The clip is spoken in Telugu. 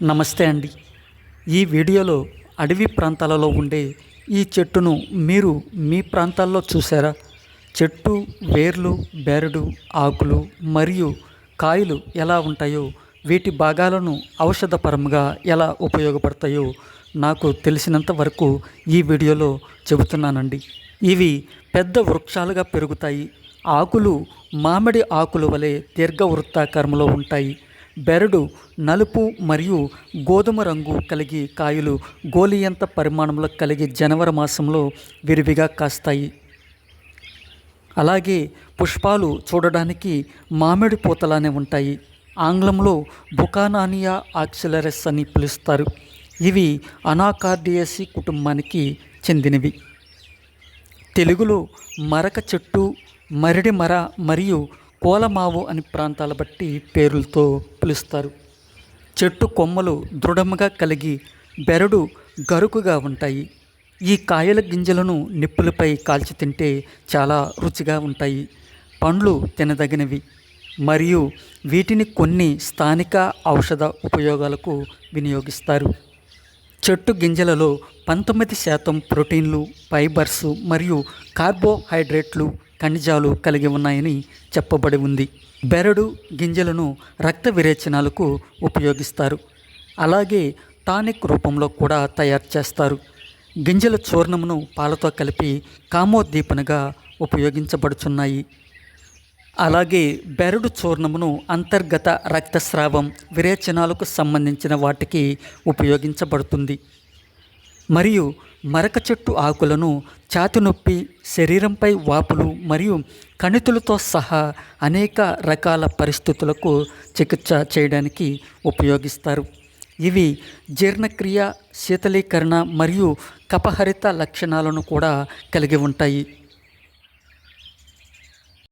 నమస్తే అండి. ఈ వీడియోలో అడవి ప్రాంతాలలో ఉండే ఈ చెట్టును మీరు మీ ప్రాంతాల్లో చూసారా చెట్టు వేర్లు బెరడు ఆకులు మరియు కాయలు ఎలా ఉంటాయో వీటి భాగాలను ఔషధపరంగా ఎలా ఉపయోగపడతాయో నాకు తెలిసినంత వరకు ఈ వీడియోలో చెబుతున్నానండి. ఇవి పెద్ద వృక్షాలుగా పెరుగుతాయి. ఆకులు మామిడి ఆకుల వలె దీర్ఘవృత్తాకారంలో ఉంటాయి. బెరడు నలుపు మరియు గోధుమ రంగు కలిగి కాయలు గోలియంత పరిమాణంలో కలిగి జనవరి మాసంలో విరివిగా కాస్తాయి. అలాగే పుష్పాలు చూడడానికి మామిడి పూతలానే ఉంటాయి. ఆంగ్లంలో బుకానానియా ఆక్సిలరస్ అని పిలుస్తారు. ఇవి అనాకార్డియసి కుటుంబానికి చెందినవి. తెలుగులో మరక చెట్టు మరిడి మర మరియు కోలమావు అని ప్రాంతాల బట్టి పేర్లతో పిలుస్తారు. చెట్టు కొమ్మలు దృఢముగా కలిగి బెరడు గరుకుగా ఉంటాయి. ఈ కాయల గింజలను నిప్పులపై కాల్చి తింటే చాలా రుచిగా ఉంటాయి. పండ్లు తినదగినవి. మరియు వీటిని కొన్ని స్థానిక ఔషధ ఉపయోగాలకు వినియోగిస్తారు. చెట్టు గింజలలో పంతొమ్మిది శాతం ప్రోటీన్లు ఫైబర్స్ మరియు కార్బోహైడ్రేట్లు ఖనిజాలు కలిగి ఉన్నాయని చెప్పబడి ఉంది. బెరడు గింజలను రక్త విరేచనాలకు ఉపయోగిస్తారు. అలాగే టానిక్ రూపంలో కూడా తయారు చేస్తారు. గింజల చూర్ణమును పాలతో కలిపి కామోద్దీపనగా ఉపయోగించబడుచున్నాయి. అలాగే బెరడు చూర్ణమును అంతర్గత రక్తస్రావం విరేచనాలకు సంబంధించిన వాటికి ఉపయోగించబడుతుంది. మరియు మరక చెట్టు ఆకులను ఛాతి నొప్పి శరీరంపై వాపులు మరియు కణితులతో సహా అనేక రకాల పరిస్థితులకు చికిత్స చేయడానికి ఉపయోగిస్తారు. ఇవి జీర్ణక్రియ శీతలీకరణ మరియు కపహరిత లక్షణాలను కూడా కలిగి ఉంటాయి.